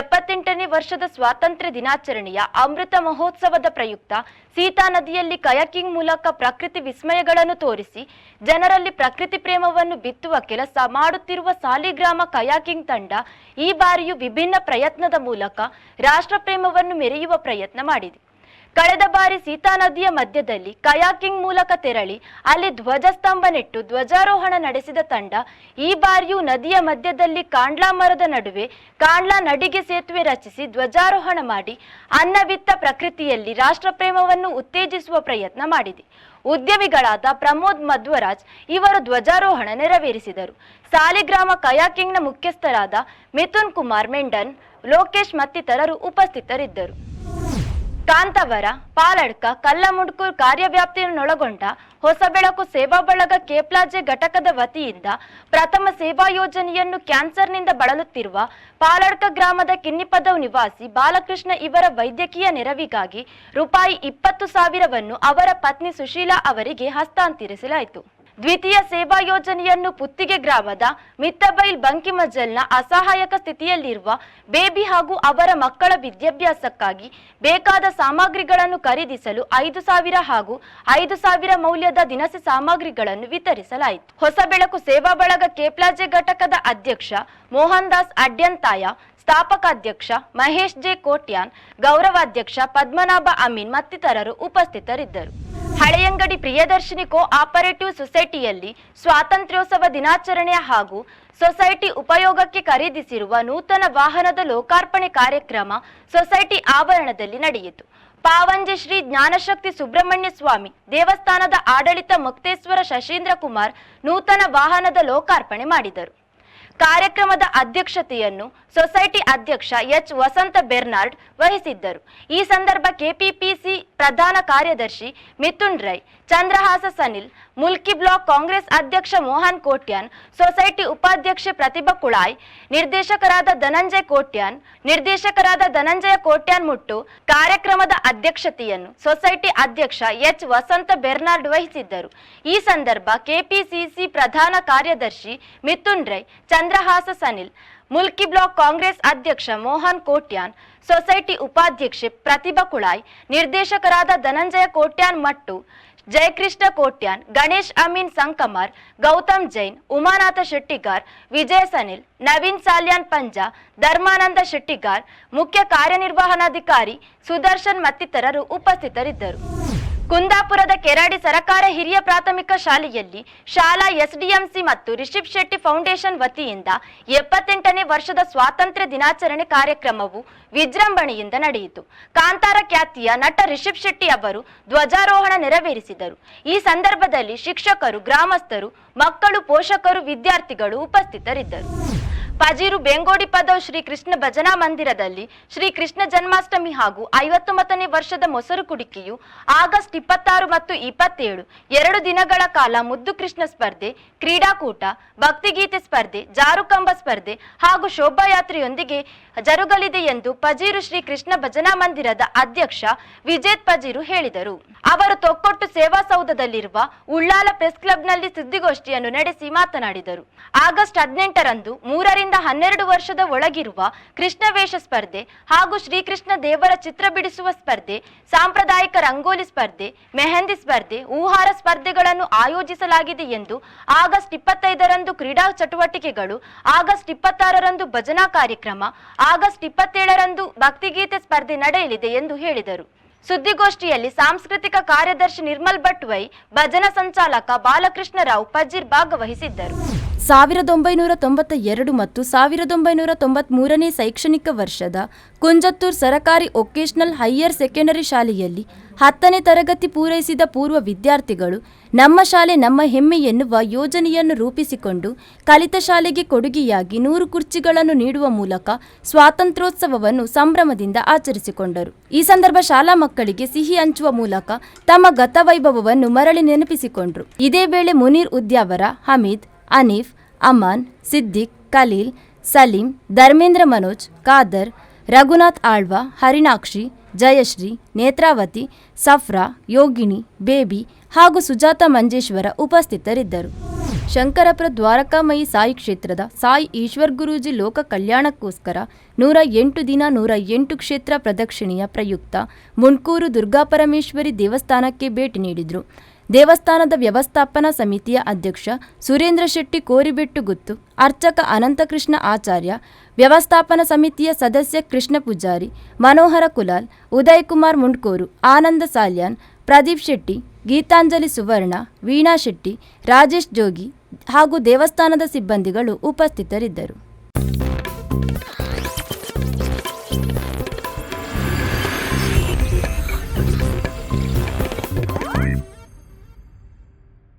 ಎಪ್ಪತ್ತೆಂಟನೇ ವರ್ಷದ ಸ್ವಾತಂತ್ರ್ಯ ದಿನಾಚರಣೆಯ ಅಮೃತ ಮಹೋತ್ಸವದ ಪ್ರಯುಕ್ತ ಸೀತಾ ನದಿಯಲ್ಲಿ ಕಯಾಕಿಂಗ್ ಮೂಲಕ ಪ್ರಕೃತಿ ವಿಸ್ಮಯಗಳನ್ನು ತೋರಿಸಿ, ಜನರಲ್ಲಿ ಪ್ರಕೃತಿ ಪ್ರೇಮವನ್ನು ಬಿತ್ತುವ ಕೆಲಸ ಮಾಡುತ್ತಿರುವ ಸಾಲಿಗ್ರಾಮ ಕಯಾಕಿಂಗ್ ತಂಡ ಈ ಬಾರಿಯೂ ವಿಭಿನ್ನ ಪ್ರಯತ್ನದ ಮೂಲಕ ರಾಷ್ಟ್ರ ಪ್ರೇಮವನ್ನು ಮೆರೆಯುವ ಪ್ರಯತ್ನ ಮಾಡಿದೆ. ಕಳೆದ ಬಾರಿ ಸೀತಾ ನದಿಯ ಮಧ್ಯದಲ್ಲಿ ಕಯಾಕಿಂಗ್ ಮೂಲಕ ತೆರಳಿ ಅಲ್ಲಿ ಧ್ವಜಸ್ತಂಭ ನೆಟ್ಟು ಧ್ವಜಾರೋಹಣ ನಡೆಸಿದ ತಂಡ, ಈ ಬಾರಿಯೂ ನದಿಯ ಮಧ್ಯದಲ್ಲಿ ಕಾಂಡ್ಲಾ ಮರದ ನಡುವೆ ಕಾಂಡ್ಲಾ ನಡಿಗೆ ಸೇತುವೆ ರಚಿಸಿ ಧ್ವಜಾರೋಹಣ ಮಾಡಿ ಅನ್ನವಿತ್ತ ಪ್ರಕೃತಿಯಲ್ಲಿ ರಾಷ್ಟ್ರಪ್ರೇಮವನ್ನು ಉತ್ತೇಜಿಸುವ ಪ್ರಯತ್ನ ಮಾಡಿದೆ. ಉದ್ಯಮಿಗಳಾದ ಪ್ರಮೋದ್ ಮಧ್ವರಾಜ್ ಇವರು ಧ್ವಜಾರೋಹಣ ನೆರವೇರಿಸಿದರು. ಸಾಲಿಗ್ರಾಮ ಕಯಾಕಿಂಗ್ನ ಮುಖ್ಯಸ್ಥರಾದ ಮಿಥುನ್ ಕುಮಾರ್ ಮೆಂಡನ್, ಲೋಕೇಶ್ ಮತ್ತಿತರರು ಉಪಸ್ಥಿತರಿದ್ದರು. ಕಾಂತವರ, ಪಾಲಡ್ಕ, ಕಲ್ಲಮುಡ್ಕೂರ್ ಕಾರ್ಯವ್ಯಾಪ್ತಿಯನ್ನೊಳಗೊಂಡ ಹೊಸಬೆಳಕು ಸೇವಾ ಬಳಗ ಕೇಪ್ಲಾಜೆ ಘಟಕದ ವತಿಯಿಂದ ಪ್ರಥಮ ಸೇವಾ ಯೋಜನೆಯನ್ನು ಕ್ಯಾನ್ಸರ್ನಿಂದ ಬಳಲುತ್ತಿರುವ ಪಾಲಡ್ಕ ಗ್ರಾಮದ ಕಿನ್ನಿಪದವ್ ನಿವಾಸಿ ಬಾಲಕೃಷ್ಣ ಇವರ ವೈದ್ಯಕೀಯ ನೆರವಿಗಾಗಿ ರೂಪಾಯಿ ಇಪ್ಪತ್ತು ಸಾವಿರವನ್ನು ಅವರ ಪತ್ನಿ ಸುಶೀಲಾ ಅವರಿಗೆ ಹಸ್ತಾಂತರಿಸಲಾಯಿತು. ದ್ವಿತೀಯ ಸೇವಾ ಯೋಜನೆಯನ್ನು ಪುತ್ತಿಗೆ ಗ್ರಾಮದ ಮಿತ್ತಬೈಲ್ ಬಂಕಿಮಜಲ್ನ ಅಸಹಾಯಕ ಸ್ಥಿತಿಯಲ್ಲಿರುವ ಬೇಬಿ ಹಾಗೂ ಅವರ ಮಕ್ಕಳ ವಿದ್ಯಾಭ್ಯಾಸಕ್ಕಾಗಿ ಬೇಕಾದ ಸಾಮಗ್ರಿಗಳನ್ನು ಖರೀದಿಸಲು ಐದು ಸಾವಿರ ಹಾಗೂ ಐದು ಸಾವಿರ ಮೌಲ್ಯದ ದಿನಸಿ ಸಾಮಗ್ರಿಗಳನ್ನು ವಿತರಿಸಲಾಯಿತು. ಹೊಸ ಬೆಳಕು ಸೇವಾ ಬಳಗ ಕೇಪ್ಲಾಜೆ ಘಟಕದ ಅಧ್ಯಕ್ಷ ಮೋಹನ್ ದಾಸ್ ಅಡ್ಯಂತಾಯ, ಸ್ಥಾಪಕ ಅಧ್ಯಕ್ಷ ಮಹೇಶ್ ಜೆ ಕೋಟ್ಯಾನ್, ಗೌರವಾಧ್ಯಕ್ಷ ಪದ್ಮನಾಭ ಅಮೀನ್ ಮತ್ತಿತರರು ಉಪಸ್ಥಿತರಿದ್ದರು. ಹಳೆಯಂಗಡಿ ಪ್ರಿಯದರ್ಶಿನಿ ಕೋ ಆಪರೇಟಿವ್ ಸೊಸೈಟಿಯಲ್ಲಿ ಸ್ವಾತಂತ್ರ್ಯೋತ್ಸವ ದಿನಾಚರಣೆ ಹಾಗೂ ಸೊಸೈಟಿ ಉಪಯೋಗಕ್ಕೆ ಖರೀದಿಸಿರುವ ನೂತನ ವಾಹನದ ಲೋಕಾರ್ಪಣೆ ಕಾರ್ಯಕ್ರಮ ಸೊಸೈಟಿ ಆವರಣದಲ್ಲಿ ನಡೆಯಿತು. ಪಾವಂಜೆ ಶ್ರೀ ಜ್ಞಾನಶಕ್ತಿ ಸುಬ್ರಹ್ಮಣ್ಯ ಸ್ವಾಮಿ ದೇವಸ್ಥಾನದ ಆಡಳಿತ ಮುಕ್ತೇಶ್ವರ ಶಶೀಂದ್ರ ಕುಮಾರ್ ನೂತನ ವಾಹನದ ಲೋಕಾರ್ಪಣೆ ಮಾಡಿದರು. ಕಾರ್ಯಕ್ರಮದ ಅಧ್ಯಕ್ಷತೆಯನ್ನು ಸೊಸೈಟಿ ಅಧ್ಯಕ್ಷ ಎಚ್ ವಸಂತ ಬೆರ್ನಾರ್ಡ್ ವಹಿಸಿದ್ದರು. ಈ ಸಂದರ್ಭ ಕೆಪಿಪಿಸಿ ಪ್ರಧಾನ ಕಾರ್ಯದರ್ಶಿ ಮಿಥುನ್ ರೈ, ಚಂದ್ರಹಾಸ ಸನಿಲ್, ಮುಲ್ಕಿ ಬ್ಲಾಕ್ ಕಾಂಗ್ರೆಸ್ ಅಧ್ಯಕ್ಷ ಮೋಹನ್ ಕೋಟ್ಯಾನ್, ಸೊಸೈಟಿ ಉಪಾಧ್ಯಕ್ಷೆ ಪ್ರತಿಭಾ ಕುಳಾಯ್, ನಿರ್ದೇಶಕರಾದ ಧನಂಜಯ್ ಕೋಟ್ಯಾನ್, ನಿರ್ದೇಶಕರಾದ ಧನಂಜಯ ಕೋಟ್ಯಾನ್ ಮುಟ್ಟು ಕಾರ್ಯಕ್ರಮದ ಅಧ್ಯಕ್ಷತೆಯನ್ನು ಸೊಸೈಟಿ ಅಧ್ಯಕ್ಷ ಎಚ್ ವಸಂತ ಬೆರ್ನಾರ್ಡ್ ವಹಿಸಿದ್ದರು. ಈ ಸಂದರ್ಭ ಕೆಪಿಸಿಸಿ ಪ್ರಧಾನ ಕಾರ್ಯದರ್ಶಿ ಮಿಥುನ್ ರೈ, ಚಂದ್ರಹಾಸ ಸನಿಲ್ ಮುಲ್ಕಿ ಬ್ಲಾಕ್ ಕಾಂಗ್ರೆಸ್ ಅಧ್ಯಕ್ಷ ಮೋಹನ್ ಕೋಟ್ಯಾನ್, ಸೊಸೈಟಿ ಉಪಾಧ್ಯಕ್ಷೆ ಪ್ರತಿಭಾ ಕುಳಾಯ್, ನಿರ್ದೇಶಕರಾದ ಧನಂಜಯ ಕೋಟ್ಯಾನ್ ಮಟ್ಟು, ಜಯಕೃಷ್ಣ ಕೋಟ್ಯಾನ್, ಗಣೇಶ್ ಅಮೀನ್ ಸಂಕಮಾರ್, ಗೌತಮ್ ಜೈನ್, ಉಮಾನಾಥ ಶೆಟ್ಟಿಗಾರ್, ವಿಜಯ ಸನಿಲ್, ನವೀನ್ ಸಾಲ್ಯಾನ್ ಪಂಜಾ, ಧರ್ಮಾನಂದ ಶೆಟ್ಟಿಗಾರ್, ಮುಖ್ಯ ಕಾರ್ಯನಿರ್ವಹಣಾಧಿಕಾರಿ ಸುದರ್ಶನ್ ಮತ್ತಿತರರು ಉಪಸ್ಥಿತರಿದ್ದರು. ಕುಂದಾಪುರದ ಕೆರಾಡಿ ಸರಕಾರ ಹಿರಿಯ ಪ್ರಾಥಮಿಕ ಶಾಲೆಯಲ್ಲಿ ಶಾಲಾ ಎಸ್ಡಿಎಂಸಿ ಮತ್ತು ರಿಷಿಬ್ ಶೆಟ್ಟಿ ಫೌಂಡೇಶನ್ ವತಿಯಿಂದ ಎಪ್ಪತ್ತೆಂಟನೇ ವರ್ಷದ ಸ್ವಾತಂತ್ರ್ಯ ದಿನಾಚರಣೆ ಕಾರ್ಯಕ್ರಮವು ವಿಜೃಂಭಣೆಯಿಂದ ನಡೆಯಿತು. ಕಾಂತಾರ ಖ್ಯಾತಿಯ ನಟ ರಿಷಿಬ್ ಶೆಟ್ಟಿ ಅವರು ಧ್ವಜಾರೋಹಣ ನೆರವೇರಿಸಿದರು. ಈ ಸಂದರ್ಭದಲ್ಲಿ ಶಿಕ್ಷಕರು, ಗ್ರಾಮಸ್ಥರು, ಮಕ್ಕಳು, ಪೋಷಕರು, ವಿದ್ಯಾರ್ಥಿಗಳು ಉಪಸ್ಥಿತರಿದ್ದರು. ಪಜೀರು ಬೆಂಗೋಡಿ ಪದವ್ ಶ್ರೀ ಕೃಷ್ಣ ಭಜನಾ ಮಂದಿರದಲ್ಲಿ ಶ್ರೀ ಕೃಷ್ಣ ಜನ್ಮಾಷ್ಟಮಿ ಹಾಗೂ ಐವತ್ತೊಂಬತ್ತನೇ ವರ್ಷದ ಮೊಸರು ಕುಡಿಕೆಯು ಆಗಸ್ಟ್ ಇಪ್ಪತ್ತಾರು ಮತ್ತು ಇಪ್ಪತ್ತೇಳು, ಎರಡು ದಿನಗಳ ಕಾಲ ಮುದ್ದು ಕೃಷ್ಣ ಸ್ಪರ್ಧೆ, ಕ್ರೀಡಾಕೂಟ, ಭಕ್ತಿಗೀತೆ ಸ್ಪರ್ಧೆ, ಜಾರುಕಂಬ ಸ್ಪರ್ಧೆ ಹಾಗೂ ಶೋಭಾಯಾತ್ರೆಯೊಂದಿಗೆ ಜರುಗಲಿದೆ ಎಂದು ಪಜೀರು ಶ್ರೀ ಕೃಷ್ಣ ಭಜನಾ ಮಂದಿರದ ಅಧ್ಯಕ್ಷ ವಿಜೇತ್ ಪಜೀರು ಹೇಳಿದರು. ಅವರು ತೊಕ್ಕೊಟ್ಟು ಸೇವಾ ಸೌಧದಲ್ಲಿರುವ ಉಳ್ಳಾಲ ಪ್ರೆಸ್ ಕ್ಲಬ್ನಲ್ಲಿ ಸುದ್ದಿಗೋಷ್ಠಿಯನ್ನು ನಡೆಸಿ ಮಾತನಾಡಿದರು. ಆಗಸ್ಟ್ ಹದಿನೆಂಟರಂದು ಮೂರರಿಂದ ಹನ್ನೆರಡು ವರ್ಷದ ಒಳಗಿರುವ ಕೃಷ್ಣ ವೇಷ ಸ್ಪರ್ಧೆ ಹಾಗೂ ಶ್ರೀಕೃಷ್ಣ ದೇವರ ಚಿತ್ರ ಬಿಡಿಸುವ ಸ್ಪರ್ಧೆ, ಸಾಂಪ್ರದಾಯಿಕ ರಂಗೋಲಿ ಸ್ಪರ್ಧೆ, ಮೆಹಂದಿ ಸ್ಪರ್ಧೆ, ಊಹಾರ ಸ್ಪರ್ಧೆಗಳನ್ನು ಆಯೋಜಿಸಲಾಗಿದೆ ಎಂದು ಆಗಸ್ಟ್ ಇಪ್ಪತ್ತೈದರಂದು ಕ್ರೀಡಾ ಚಟುವಟಿಕೆಗಳು, ಆಗಸ್ಟ್ ಇಪ್ಪತ್ತಾರರಂದು ಭಜನಾ ಕಾರ್ಯಕ್ರಮ, ಆಗಸ್ಟ್ ಇಪ್ಪತ್ತೇಳರಂದು ಭಕ್ತಿಗೀತೆ ಸ್ಪರ್ಧೆ ನಡೆಯಲಿದೆ ಎಂದು ಹೇಳಿದರು. ಸುದ್ದಿಗೋಷ್ಠಿಯಲ್ಲಿ ಸಾಂಸ್ಕೃತಿಕ ಕಾರ್ಯದರ್ಶಿ ನಿರ್ಮಲ್ ಭಟ್ವೈ, ಭಜನಾ ಸಂಚಾಲಕ ಬಾಲಕೃಷ್ಣರಾವ್ ಪಜೀರ್ ಭಾಗವಹಿಸಿದ್ದರು. ಸಾವಿರದ ಒಂಬೈನೂರ ತೊಂಬತ್ತ ಎರಡು ಮತ್ತು ಸಾವಿರದ ಒಂಬೈನೂರ ತೊಂಬತ್ಮೂರನೇ ಶೈಕ್ಷಣಿಕ ವರ್ಷದ ಕುಂಜತ್ತೂರ್ ಸರಕಾರಿ ವೊಕೇಶನಲ್ ಹೈಯರ್ ಸೆಕೆಂಡರಿ ಶಾಲೆಯಲ್ಲಿ ಹತ್ತನೇ ತರಗತಿ ಪೂರೈಸಿದ ಪೂರ್ವ ವಿದ್ಯಾರ್ಥಿಗಳು ನಮ್ಮ ಶಾಲೆ ನಮ್ಮ ಹೆಮ್ಮೆ ಎನ್ನುವ ಯೋಜನೆಯನ್ನು ರೂಪಿಸಿಕೊಂಡು ಕಲಿತ ಶಾಲೆಗೆ ಕೊಡುಗೆಯಾಗಿ ನೂರು ಕುರ್ಚಿಗಳನ್ನು ನೀಡುವ ಮೂಲಕ ಸ್ವಾತಂತ್ರ್ಯೋತ್ಸವವನ್ನು ಸಂಭ್ರಮದಿಂದ ಆಚರಿಸಿಕೊಂಡರು. ಈ ಸಂದರ್ಭ ಶಾಲಾ ಮಕ್ಕಳಿಗೆ ಸಿಹಿ ಹಂಚುವ ಮೂಲಕ ತಮ್ಮ ಗತವೈಭವವನ್ನು ಮರಳಿ ನೆನಪಿಸಿಕೊಂಡರು. ಇದೇ ವೇಳೆ ಮುನೀರ್ ಉದ್ಯಾವರ, ಹಮೀದ್, ಅನೀಫ್, ಅಮಾನ್, ಸಿದ್ದಿಕ್, ಖಲೀಲ್, ಸಲೀಂ, ಧರ್ಮೇಂದ್ರ ಮನೋಜ್, ಖಾದರ್ ರಘುನಾಥ್ ಆಳ್ವ, ಹರಿಣಾಕ್ಷಿ, ಜಯಶ್ರೀ, ನೇತ್ರಾವತಿ, ಸಫ್ರಾ, ಯೋಗಿಣಿ, ಬೇಬಿ ಹಾಗೂ ಸುಜಾತ ಮಂಜೇಶ್ವರ ಉಪಸ್ಥಿತರಿದ್ದರು. ಶಂಕರಪುರ ದ್ವಾರಕಾಮಯಿ ಸಾಯಿ ಕ್ಷೇತ್ರದ ಸಾಯಿ ಈಶ್ವರ್ ಗುರೂಜಿ ಲೋಕ ಕಲ್ಯಾಣಕ್ಕೋಸ್ಕರ ನೂರ ಎಂಟು ದಿನ ನೂರ ಎಂಟು ಕ್ಷೇತ್ರ ಪ್ರದಕ್ಷಿಣೆಯ ಪ್ರಯುಕ್ತ ಮುಣ್ಕೂರು ದುರ್ಗಾಪರಮೇಶ್ವರಿ ದೇವಸ್ಥಾನಕ್ಕೆ ಭೇಟಿ ನೀಡಿದರು. ದೇವಸ್ಥಾನದ ವ್ಯವಸ್ಥಾಪನಾ ಸಮಿತಿಯ ಅಧ್ಯಕ್ಷ ಸುರೇಂದ್ರ ಶೆಟ್ಟಿ ಕೋರಿಬೆಟ್ಟುಗುತ್ತು ಅರ್ಚಕ ಅನಂತಕೃಷ್ಣ ಆಚಾರ್ಯ, ವ್ಯವಸ್ಥಾಪನಾ ಸಮಿತಿಯ ಸದಸ್ಯ ಕೃಷ್ಣ ಪೂಜಾರಿ, ಮನೋಹರ ಕುಲಾಲ್ ಉದಯ್ ಕುಮಾರ್ ಮುಂಡ್ಕೋರು, ಆನಂದ ಸಾಲ್ಯಾನ್, ಪ್ರದೀಪ್ ಶೆಟ್ಟಿ, ಗೀತಾಂಜಲಿ ಸುವರ್ಣ, ವೀಣಾ ಶೆಟ್ಟಿ, ರಾಜೇಶ್ ಜೋಗಿ ಹಾಗೂ ದೇವಸ್ಥಾನದ ಸಿಬ್ಬಂದಿಗಳು ಉಪಸ್ಥಿತರಿದ್ದರು.